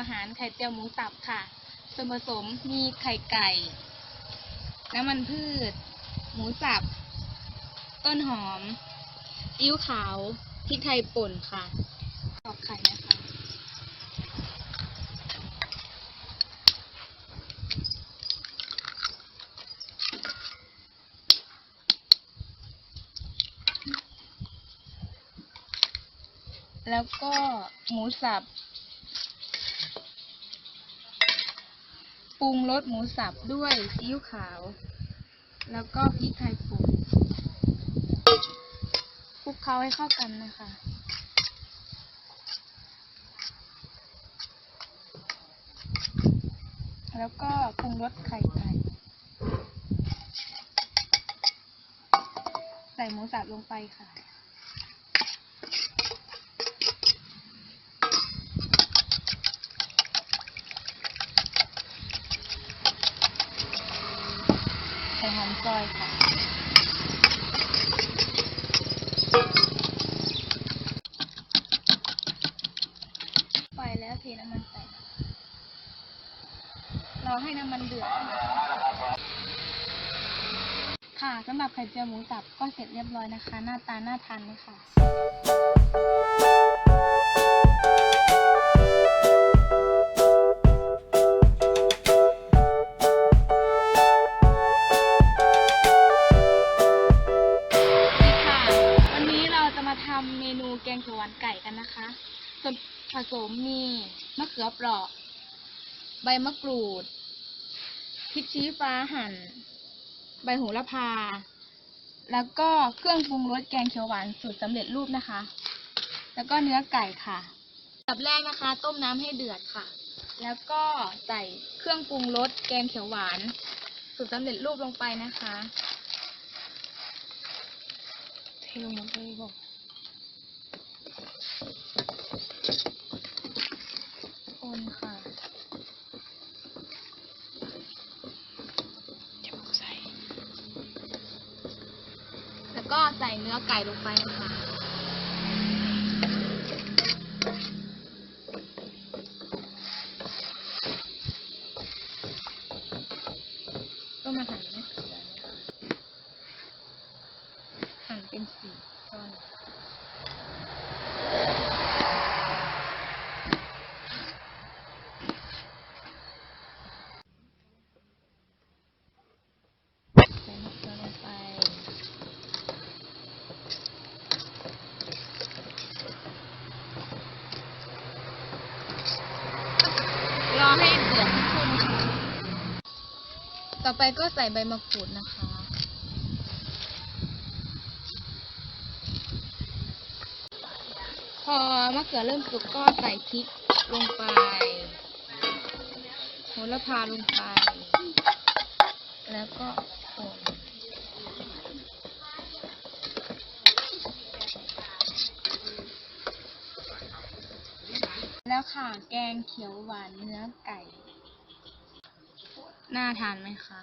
อาหารไข่เจียวหมูสับค่ะ ส่วนผสมมีไข่ไก่ น้ำมันพืช หมูสับ ต้นหอมอิ้วขาวพริกไทยป่นค่ะตอกไข่นะคะแล้วก็หมูสับ ปรุงรสหมูสับด้วยซีอิ๊วขาว แล้วก็พริกไทยป่นคลุกเคล้าให้เข้ากันนะคะ แล้วก็ปรุงรสไข่ไก่ใส่หมูสับลงไปค่ะ ส่หอมซอยค่ะปแล้วเทน้ำมันใส่รอให้น้ำมันเดือดค่ะสำหรับไข่เจียวหมูสับก็เสร็จเรียบร้อยนะคะ หน้าตาน่าทานเลยค่ะ ทำเมนูแกงเขียวหวานไก่กันนะคะ ส่วนผสมมีมะเขือเปราะ ใบมะกรูด พริกชี้ฟ้าหั่น ใบโหระพา แล้วก็เครื่องปรุงรสแกงเขียวหวานสูตรสำเร็จรูปนะคะ แล้วก็เนื้อไก่ค่ะอันดับแรกนะคะ ต้มน้ำให้เดือดค่ะ แล้วก็ใส่เครื่องปรุงรสแกงเขียวหวานสูตรสำเร็จรูปลงไปนะคะเทลงหมดเลยบอก คนค่ะจะบอกใส่ แล้วก็ใส่เนื้อไก่ลงไปนะคะก็มาหั่นมะเขือนะคะหั่นเป็นสี่ท่อน ใส่มะเขือลงไป รอให้เดือดขึ้นค่ะ ต่อไปก็ใส่ใบมะกรูดนะคะ พอมะเขือเริ่มสุกก็ใส่พริกลงไปโหระพาลงไป แล้วก็คนแล้วค่ะ แกงเขียวหวานเนื้อไก่ น่าทานไหมคะ